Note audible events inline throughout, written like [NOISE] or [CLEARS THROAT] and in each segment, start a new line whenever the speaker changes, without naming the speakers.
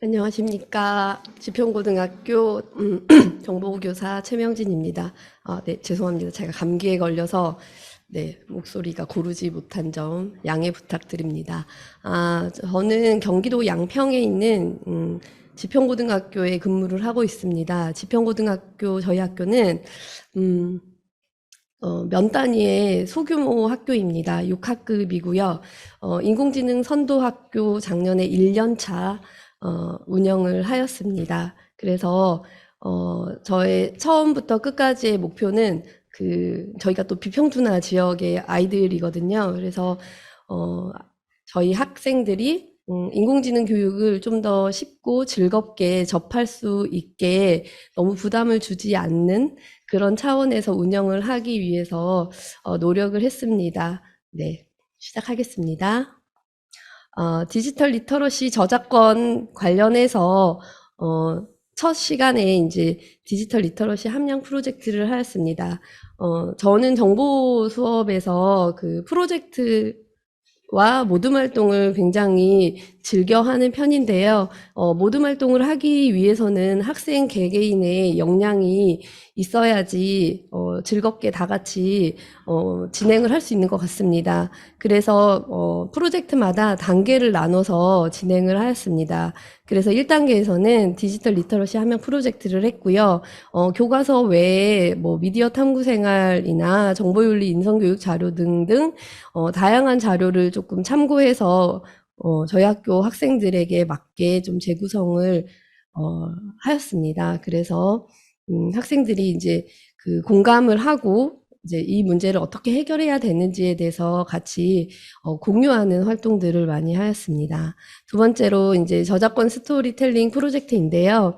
안녕하십니까. 지평고등학교 음, [CLEARS THROAT] 정보교사 최명진입니다. 아, 네, 죄송합니다. 제가 감기에 걸려서 네, 목소리가 고르지 못한 점 양해 부탁드립니다. 아, 저는 경기도 양평에 있는 음, 지평고등학교에 근무를 하고 있습니다. 지평고등학교 저희 학교는 음, 어, 면 단위의 소규모 학교입니다. 6학급이고요. 어, 인공지능 선도학교 작년에 1년 차 어, 운영을 하였습니다. 그래서 어, 저의 처음부터 끝까지의 목표는 그 저희가 또 비평준화 지역의 아이들이거든요. 그래서 어, 저희 학생들이 음, 인공지능 교육을 좀 더 쉽고 즐겁게 접할 수 있게 너무 부담을 주지 않는 그런 차원에서 운영을 하기 위해서 어, 노력을 했습니다. 네, 시작하겠습니다. 어, 디지털 리터러시 저작권 관련해서 어, 첫 시간에 이제 디지털 리터러시 함량 프로젝트를 하였습니다. 어, 저는 정보 수업에서 그 프로젝트와 모둠 활동을 굉장히 즐겨 하는 편인데요. 어, 모둠 활동을 하기 위해서는 학생 개개인의 역량이 있어야지 어, 즐겁게 다 같이 어, 진행을 할 수 있는 것 같습니다. 그래서 어, 프로젝트마다 단계를 나눠서 진행을 하였습니다. 그래서 1단계에서는 디지털 리터러시 함량 프로젝트를 했고요. 어, 교과서 외에 뭐 미디어 탐구 생활이나 정보윤리 인성교육 자료 등등 어, 다양한 자료를 조금 참고해서 어, 저희 학교 학생들에게 맞게 좀 재구성을 어, 하였습니다. 그래서 음, 학생들이 이제 그 공감을 하고 이제 이 문제를 어떻게 해결해야 되는지에 대해서 같이 어, 공유하는 활동들을 많이 하였습니다. 두 번째로 이제 저작권 스토리텔링 프로젝트인데요.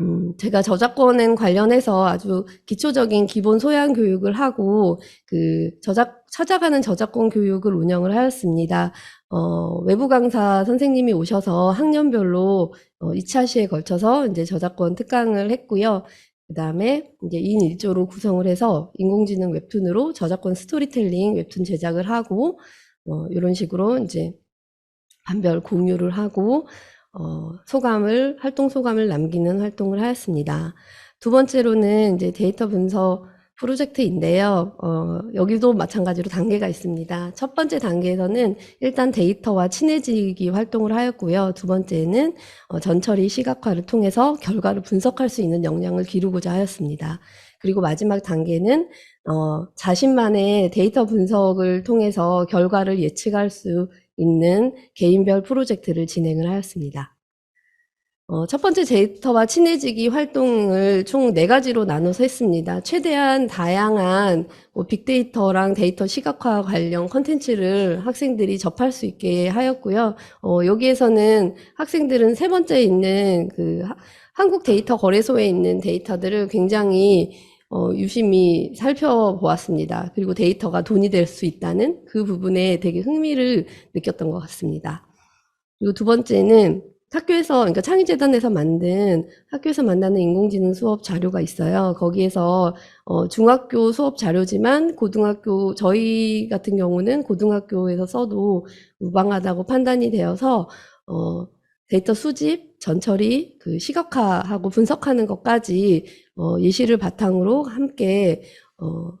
음, 제가 저작권에 관련해서 아주 기초적인 기본 소양 교육을 하고 그 저작 찾아가는 저작권 교육을 운영을 하였습니다. 어, 외부 강사 선생님이 오셔서 학년별로 어, 2차 시에 걸쳐서 이제 저작권 특강을 했고요. 그 다음에 이제 2인 1조로 구성을 해서 인공지능 웹툰으로 저작권 스토리텔링 웹툰 제작을 하고, 어, 이런 식으로 이제 반별 공유를 하고, 어, 소감을, 활동 소감을 남기는 활동을 하였습니다. 두 번째로는 이제 데이터 분석 프로젝트인데요. 어, 여기도 마찬가지로 단계가 있습니다. 첫 번째 단계에서는 일단 데이터와 친해지기 활동을 하였고요. 두 번째는 어, 전처리 시각화를 통해서 결과를 분석할 수 있는 역량을 기르고자 하였습니다. 그리고 마지막 단계는 어, 자신만의 데이터 분석을 통해서 결과를 예측할 수 있는 개인별 프로젝트를 진행을 하였습니다. 어, 첫 번째 데이터와 친해지기 활동을 총 네 가지로 나눠서 했습니다. 최대한 다양한 뭐 빅데이터랑 데이터 시각화 관련 컨텐츠를 학생들이 접할 수 있게 하였고요. 어, 여기에서는 학생들은 세 번째 있는 그 하- 한국 데이터 거래소에 있는 데이터들을 굉장히 어, 유심히 살펴보았습니다. 그리고 데이터가 돈이 될 수 있다는 그 부분에 되게 흥미를 느꼈던 것 같습니다. 그리고 두 번째는 학교에서, 그러니까 창의재단에서 만든 학교에서 만나는 인공지능 수업 자료가 있어요. 거기에서 어, 중학교 수업 자료지만 고등학교, 저희 같은 경우는 고등학교에서 써도 무방하다고 판단이 되어서 어, 데이터 수집, 전처리, 그 시각화하고 분석하는 것까지 어, 예시를 바탕으로 함께 어,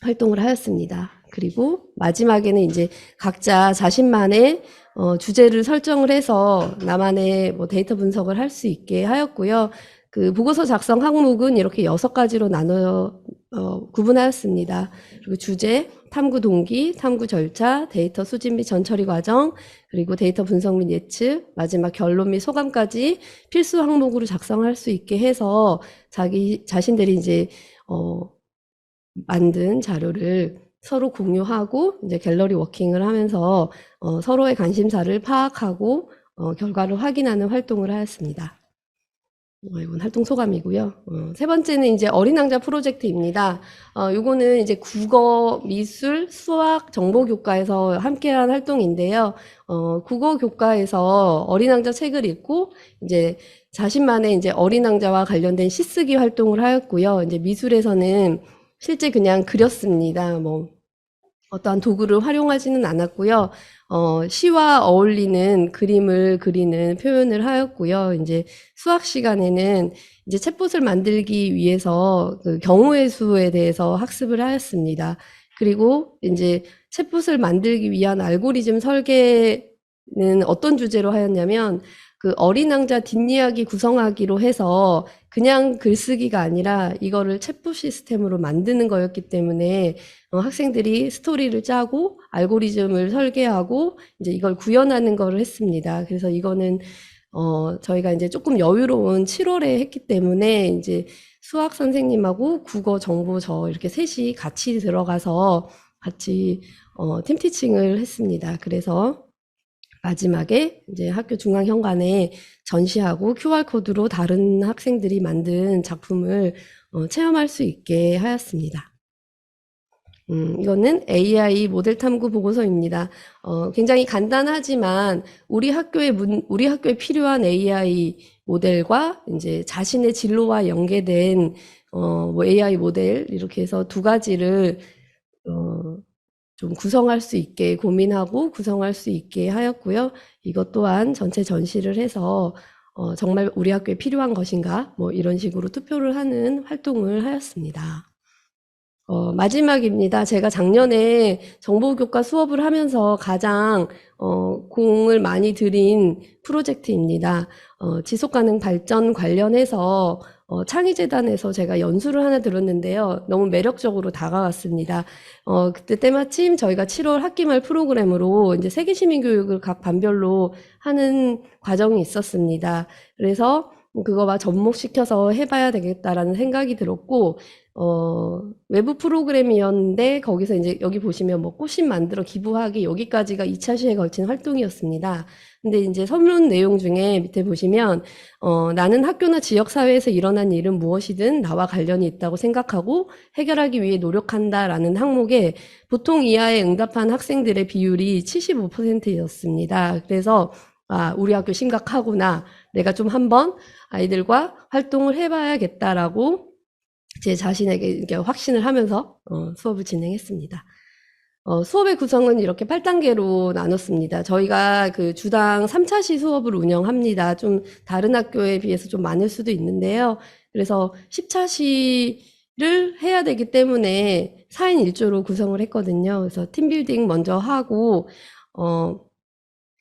활동을 하였습니다. 그리고 마지막에는 이제 각자 자신만의 어, 주제를 설정을 해서 나만의 뭐 데이터 분석을 할 수 있게 하였고요. 그 보고서 작성 항목은 이렇게 여섯 가지로 나눠 어, 구분하였습니다. 그리고 주제, 탐구 동기, 탐구 절차, 데이터 수집 및 전처리 과정, 그리고 데이터 분석 및 예측, 마지막 결론 및 소감까지 필수 항목으로 작성할 수 있게 해서 자기 자신들이 이제 어, 만든 자료를 서로 공유하고 이제 갤러리 워킹을 하면서 어, 서로의 관심사를 파악하고 어, 결과를 확인하는 활동을 하였습니다. 어, 이건 활동 소감이고요. 어, 세 번째는 이제 어린 왕자 프로젝트입니다. 어, 요거는 이제 국어, 미술, 수학, 정보 교과에서 함께한 활동인데요. 어, 국어 교과에서 어린 왕자 책을 읽고 이제 자신만의 이제 어린 왕자와 관련된 시쓰기 활동을 하였고요. 이제 미술에서는 실제 그냥 그렸습니다. 뭐 어떠한 도구를 활용하지는 않았고요. 어, 시와 어울리는 그림을 그리는 표현을 하였고요. 이제 수학 시간에는 이제 챗봇을 만들기 위해서 그 경우의 수에 대해서 학습을 하였습니다. 그리고 이제 챗봇을 만들기 위한 알고리즘 설계는 어떤 주제로 하였냐면 그 어린 왕자 뒷이야기 구성하기로 해서 그냥 글쓰기가 아니라 이거를 챗봇 시스템으로 만드는 거였기 때문에 어, 학생들이 스토리를 짜고 알고리즘을 설계하고 이제 이걸 구현하는 거를 했습니다. 그래서 이거는 어, 저희가 이제 조금 여유로운 7월에 했기 때문에 이제 수학 선생님하고 국어 정보 저 이렇게 셋이 같이 들어가서 같이 어, 팀 티칭을 했습니다. 그래서 마지막에 이제 학교 중앙 현관에 전시하고 QR코드로 다른 학생들이 만든 작품을 어, 체험할 수 있게 하였습니다. 음, 이거는 AI 모델 탐구 보고서입니다. 어, 굉장히 간단하지만 우리 학교에 문, 우리 학교에 필요한 AI 모델과 이제 자신의 진로와 연계된 어, 뭐 AI 모델 이렇게 해서 두 가지를 어, 좀 구성할 수 있게 고민하고 구성할 수 있게 하였고요. 이것 또한 전체 전시를 해서 어, 정말 우리 학교에 필요한 것인가 뭐 이런 식으로 투표를 하는 활동을 하였습니다. 어, 마지막입니다. 제가 작년에 정보교과 수업을 하면서 가장 어, 공을 많이 들인 프로젝트입니다. 어, 지속가능 발전 관련해서 어, 창의재단에서 제가 연수를 하나 들었는데요. 너무 매력적으로 다가왔습니다. 어, 그때 때마침 저희가 7월 학기 말 프로그램으로 이제 세계시민교육을 각 반별로 하는 과정이 있었습니다. 그래서 그거와 접목시켜서 해봐야 되겠다라는 생각이 들었고, 어, 외부 프로그램이었는데, 거기서 이제 여기 보시면 뭐 꽃신 만들어 기부하기, 여기까지가 2차 시에 걸친 활동이었습니다. 근데 이제 설문 내용 중에 밑에 보시면, 어, 나는 학교나 지역사회에서 일어난 일은 무엇이든 나와 관련이 있다고 생각하고 해결하기 위해 노력한다라는 항목에 보통 이하에 응답한 학생들의 비율이 75%였습니다. 그래서, 아, 우리 학교 심각하구나. 내가 좀 한번 아이들과 활동을 해봐야겠다라고 제 자신에게 확신을 하면서 어, 수업을 진행했습니다. 어, 수업의 구성은 이렇게 8단계로 나눴습니다. 저희가 그 주당 3차시 수업을 운영합니다. 좀 다른 학교에 비해서 좀 많을 수도 있는데요. 그래서 10차시를 해야 되기 때문에 4인 1조로 구성을 했거든요. 그래서 팀빌딩 먼저 하고, 어,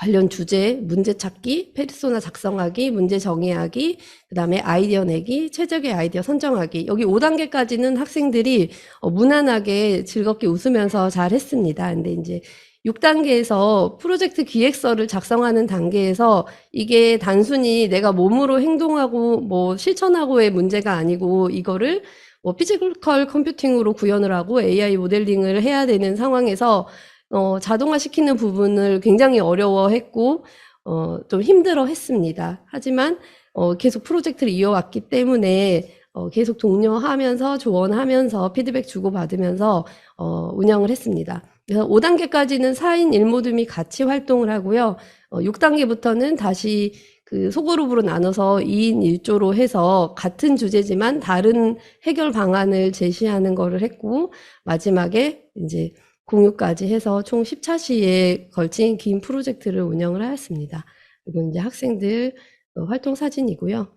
관련 주제, 문제 찾기, 페르소나 작성하기, 문제 정의하기, 그 다음에 아이디어 내기, 최적의 아이디어 선정하기. 여기 5단계까지는 학생들이 어, 무난하게 즐겁게 웃으면서 잘 했습니다. 근데 이제 6단계에서 프로젝트 기획서를 작성하는 단계에서 이게 단순히 내가 몸으로 행동하고 뭐 실천하고의 문제가 아니고 이거를 뭐 피지컬 컴퓨팅으로 구현을 하고 AI 모델링을 해야 되는 상황에서 어, 자동화 시키는 부분을 굉장히 어려워했고, 어, 좀 힘들어 했습니다. 하지만, 어, 계속 프로젝트를 이어왔기 때문에, 어, 계속 독려하면서, 조언하면서, 피드백 주고받으면서, 어, 운영을 했습니다. 그래서 5단계까지는 4인 1모듬이 같이 활동을 하고요. 어, 6단계부터는 다시 그 소그룹으로 나눠서 2인 1조로 해서 같은 주제지만 다른 해결 방안을 제시하는 거를 했고, 마지막에 이제 공유까지 해서 총 10차시에 걸친 긴 프로젝트를 운영을 하였습니다. 이건 이제 학생들 어, 활동 사진이고요.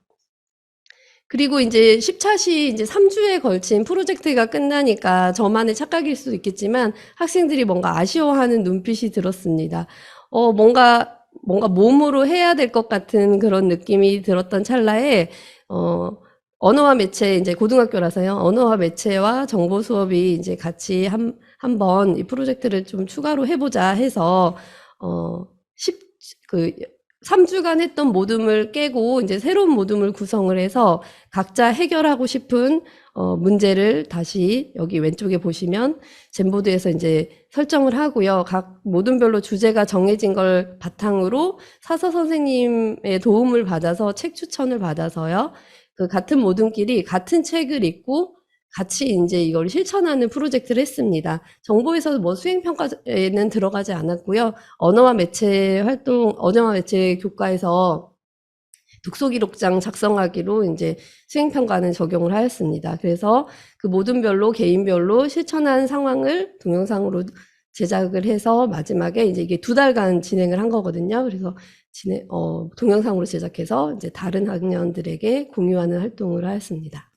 그리고 이제 10차시 이제 3주에 걸친 프로젝트가 끝나니까 저만의 착각일 수도 있겠지만 학생들이 뭔가 아쉬워하는 눈빛이 들었습니다. 어, 뭔가, 뭔가 몸으로 해야 될 것 같은 그런 느낌이 들었던 찰나에, 어, 언어와 매체, 이제 고등학교라서요. 언어와 매체와 정보 수업이 이제 같이 한, 한번 이 프로젝트를 좀 추가로 해보자 해서, 어, 10, 그, 3주간 했던 모둠을 깨고 이제 새로운 모둠을 구성을 해서 각자 해결하고 싶은 어, 문제를 다시 여기 왼쪽에 보시면 젠보드에서 이제 설정을 하고요. 각 모둠별로 주제가 정해진 걸 바탕으로 사서 선생님의 도움을 받아서 책 추천을 받아서요. 그 같은 모둠끼리 같은 책을 읽고 같이 이제 이걸 실천하는 프로젝트를 했습니다. 정보에서 뭐 수행평가에는 들어가지 않았고요. 언어와 매체 활동, 언어와 매체 교과에서 독서 기록장 작성하기로 이제 수행평가는 적용을 하였습니다. 그래서 그 모든 별로 개인별로 실천한 상황을 동영상으로 제작을 해서 마지막에 이제 이게 두 달간 진행을 한 거거든요. 그래서 진행, 어, 동영상으로 제작해서 이제 다른 학년들에게 공유하는 활동을 하였습니다.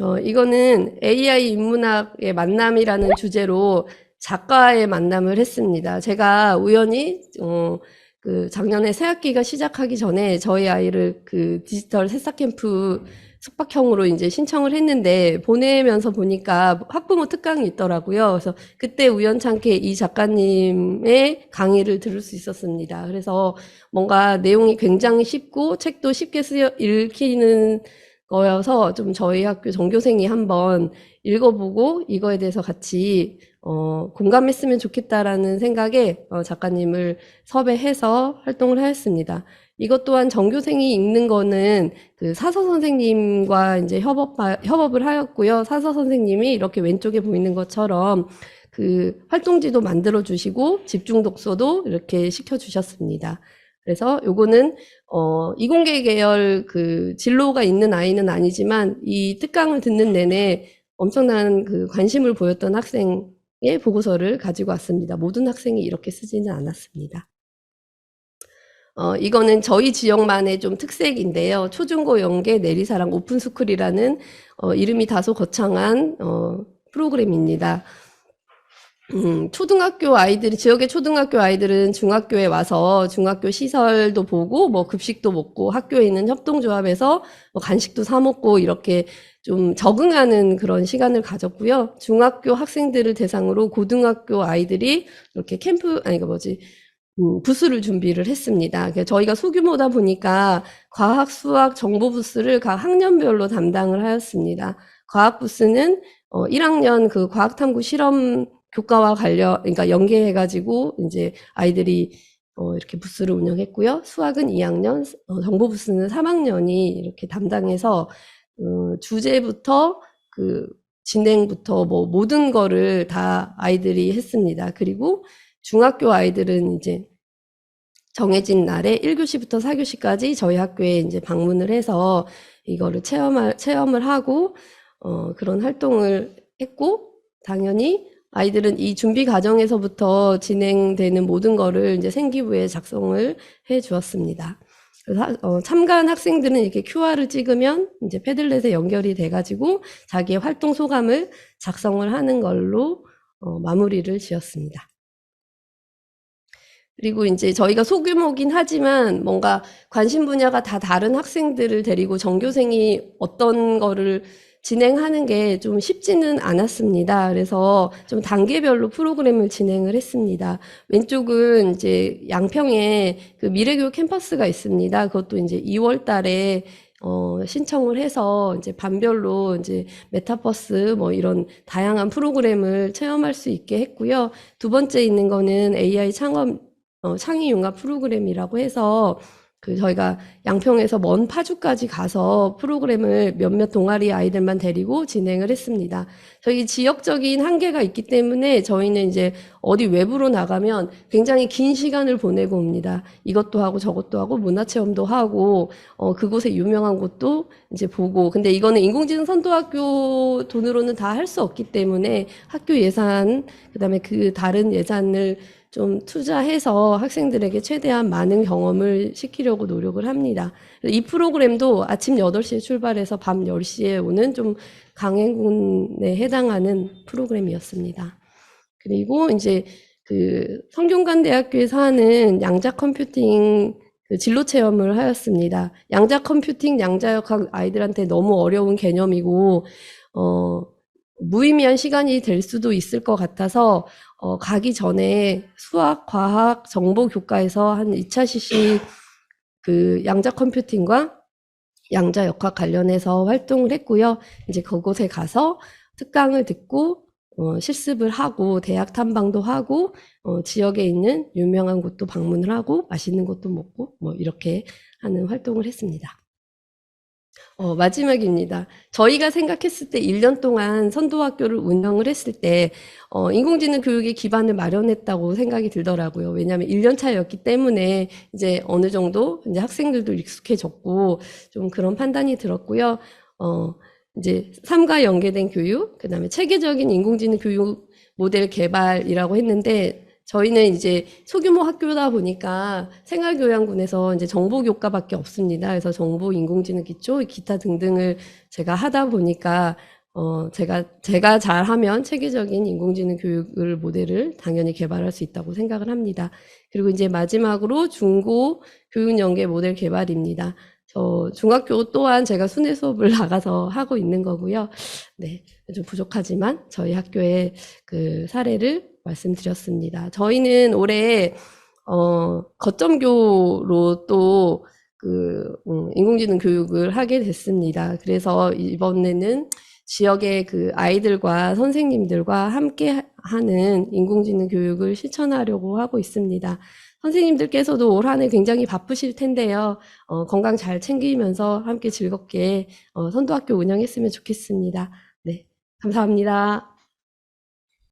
어, 이거는 AI 인문학의 만남이라는 주제로 작가의 만남을 했습니다. 제가 우연히, 어, 그 작년에 새학기가 시작하기 전에 저희 아이를 그 디지털 새싹 캠프 숙박형으로 이제 신청을 했는데 보내면서 보니까 학부모 특강이 있더라고요. 그래서 그때 우연찮게 이 작가님의 강의를 들을 수 있었습니다. 그래서 뭔가 내용이 굉장히 쉽고 책도 쉽게 쓰여 읽히는 거여서 좀 저희 학교 전교생이 한번 읽어보고 이거에 대해서 같이 어, 공감했으면 좋겠다라는 생각에 어, 작가님을 섭외해서 활동을 하였습니다. 이것 또한 전교생이 읽는 거는 그 사서 선생님과 이제 협업, 협업을 하였고요. 사서 선생님이 이렇게 왼쪽에 보이는 것처럼 그 활동지도 만들어 주시고 집중 독서도 이렇게 시켜 주셨습니다. 그래서 요거는 어 이공계 계열 그 진로가 있는 아이는 아니지만 이 특강을 듣는 내내 엄청난 그 관심을 보였던 학생의 보고서를 가지고 왔습니다. 모든 학생이 이렇게 쓰지는 않았습니다. 어, 이거는 저희 지역만의 좀 특색인데요. 초중고 연계 내리사랑 오픈스쿨이라는 어, 이름이 다소 거창한 어, 프로그램입니다. 음, 초등학교 아이들이, 지역의 초등학교 아이들은 중학교에 와서 중학교 시설도 보고, 뭐 급식도 먹고, 학교에 있는 협동조합에서 뭐 간식도 사 먹고, 이렇게 좀 적응하는 그런 시간을 가졌고요. 중학교 학생들을 대상으로 고등학교 아이들이 이렇게 캠프, 아니, 그 뭐지, 음, 부스를 준비를 했습니다. 저희가 소규모다 보니까 과학, 수학, 정보 부스를 각 학년별로 담당을 하였습니다. 과학 부스는 어, 1학년 그 과학탐구 실험 교과와 관련, 그러니까 연계해가지고 이제 아이들이 어, 이렇게 부스를 운영했고요. 수학은 2학년, 어, 정보 부스는 3학년이 이렇게 담당해서 어, 주제부터 그 진행부터 뭐 모든 거를 다 아이들이 했습니다. 그리고 중학교 아이들은 이제 정해진 날에 1교시부터 4교시까지 저희 학교에 이제 방문을 해서 이거를 체험할, 체험을 하고, 어, 그런 활동을 했고, 당연히 아이들은 이 준비 과정에서부터 진행되는 모든 거를 이제 생기부에 작성을 해 주었습니다. 그래서 하- 어, 참가한 학생들은 이렇게 QR을 찍으면 이제 패들렛에 연결이 돼가지고 자기의 활동 소감을 작성을 하는 걸로 어, 마무리를 지었습니다. 그리고 이제 저희가 소규모긴 하지만 뭔가 관심 분야가 다 다른 학생들을 데리고 전교생이 어떤 거를 진행하는 게 좀 쉽지는 않았습니다. 그래서 좀 단계별로 프로그램을 진행을 했습니다. 왼쪽은 이제 양평에 그 미래교육 캠퍼스가 있습니다. 그것도 이제 2월 달에 어, 신청을 해서 이제 반별로 이제 메타버스 뭐 이런 다양한 프로그램을 체험할 수 있게 했고요. 두 번째 있는 거는 AI 창업 어, 창의 융합 프로그램이라고 해서 그 저희가 양평에서 먼 파주까지 가서 프로그램을 몇몇 동아리 아이들만 데리고 진행을 했습니다. 저희 지역적인 한계가 있기 때문에 저희는 이제 어디 외부로 나가면 굉장히 긴 시간을 보내고 옵니다. 이것도 하고 저것도 하고 문화 체험도 하고 어, 그곳에 유명한 곳도 이제 보고 근데 이거는 인공지능 선도학교 돈으로는 다 할 수 없기 때문에 학교 예산 그다음에 그 다른 예산을 좀 투자해서 학생들에게 최대한 많은 경험을 시키려고 노력을 합니다. 이 프로그램도 아침 8시에 출발해서 밤 10시에 오는 좀 강행군에 해당하는 프로그램이었습니다. 그리고 이제 그 성균관대학교에서 하는 양자 컴퓨팅 그 진로 체험을 하였습니다. 양자 컴퓨팅, 양자역학 아이들한테 너무 어려운 개념이고, 어, 무의미한 시간이 될 수도 있을 것 같아서 어, 가기 전에 수학, 과학, 정보 교과에서 한 2차 CC 그 양자 컴퓨팅과 양자 역학 관련해서 활동을 했고요. 이제 그곳에 가서 특강을 듣고 어, 실습을 하고 대학 탐방도 하고 어, 지역에 있는 유명한 곳도 방문을 하고 맛있는 곳도 먹고 뭐 이렇게 하는 활동을 했습니다. 어, 마지막입니다. 저희가 생각했을 때 1년 동안 선도학교를 운영을 했을 때, 어, 인공지능 교육의 기반을 마련했다고 생각이 들더라고요. 왜냐하면 1년 차였기 때문에 이제 어느 정도 이제 학생들도 익숙해졌고, 좀 그런 판단이 들었고요. 어, 이제 삶과 연계된 교육, 그 다음에 체계적인 인공지능 교육 모델 개발이라고 했는데 저희는 이제 소규모 학교다 보니까 생활교양군에서 이제 정보 교과밖에 없습니다. 그래서 정보, 인공지능 기초, 기타 등등을 제가 하다 보니까 어 제가 제가 잘하면 체계적인 인공지능 교육을 모델을 당연히 개발할 수 있다고 생각을 합니다. 그리고 이제 마지막으로 중고 교육 연계 모델 개발입니다. 저 중학교 또한 제가 순회 수업을 [LAUGHS] 나가서 하고 있는 거고요. 네, 좀 부족하지만 저희 학교의 그 사례를 말씀드렸습니다. 저희는 올해 어, 거점교로 또 그, 음, 인공지능 교육을 하게 됐습니다. 그래서 이번에는 지역의 그 아이들과 선생님들과 함께 하- 하는 인공지능 교육을 실천하려고 하고 있습니다. 선생님들께서도 올 한 해 굉장히 바쁘실 텐데요. 어, 건강 잘 챙기면서 함께 즐겁게 어, 선도학교 운영했으면 좋겠습니다. 네, 감사합니다.